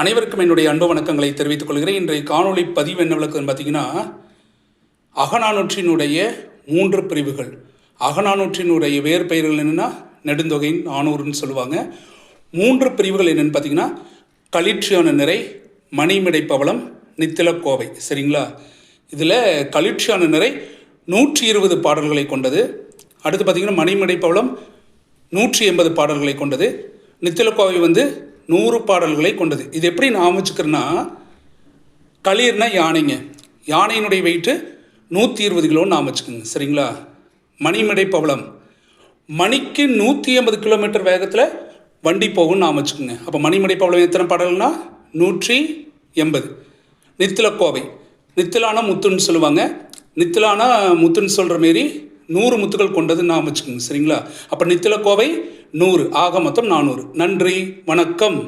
அனைவருக்கும் என்னுடைய அன்பு வணக்கங்களை தெரிவித்துக் கொள்கிறேன். இன்றைய காணொளி பதிவு என்ன விளக்குன்னு பார்த்தீங்கன்னா அகநானூற்றினுடைய மூன்று பிரிவுகள். அகநானூற்றினுடைய வேறு பெயர்கள் என்னென்னா நெடுந்தொகையின் நானூறுன்னு சொல்லுவாங்க. மூன்று பிரிவுகள் என்னென்னு பார்த்தீங்கன்னா களிற்றியான நிறை மணிமிடை பவளம் நித்திலக்கோவை. சரிங்களா? இதில் களிற்றியான நிறை நூற்றி இருபது பாடல்களை கொண்டது. அடுத்து பார்த்தீங்கன்னா மணிமடை பவளம் நூற்றி எண்பது பாடல்களை கொண்டது. நித்திலக்கோவை வந்து நூறு பாடல்களை கொண்டது. இது எப்படி நான் வச்சுக்கிறேன்னா களிர்னா யானைங்க. யானையினுடைய வெயிட்டு நூற்றி இருபது கிலோன்னு நான் வச்சுக்கோங்க சரிங்களா? மணிமடை பவளம். மணிக்கு நூற்றி ஐம்பது கிலோமீட்டர் வேகத்தில் வண்டி போகும்னு நான் வச்சுக்கோங்க அப்போ மணிமடை பவளம் எத்தனை பாடல்னா? நூற்றி எண்பது. நித்திலக்கோவை. நித்திலான முத்துன்னு சொல்லுவாங்க. நித்திலான முத்துன்னு சொல்கிற மாரி நூறு முத்துக்கள் கொண்டதுன்னு நான் வச்சுக்கோங்க சரிங்களா? அப்போ நித்திலக்கோவை நூறு. ஆக மொத்தம் நானூறு. நன்றி. வணக்கம்.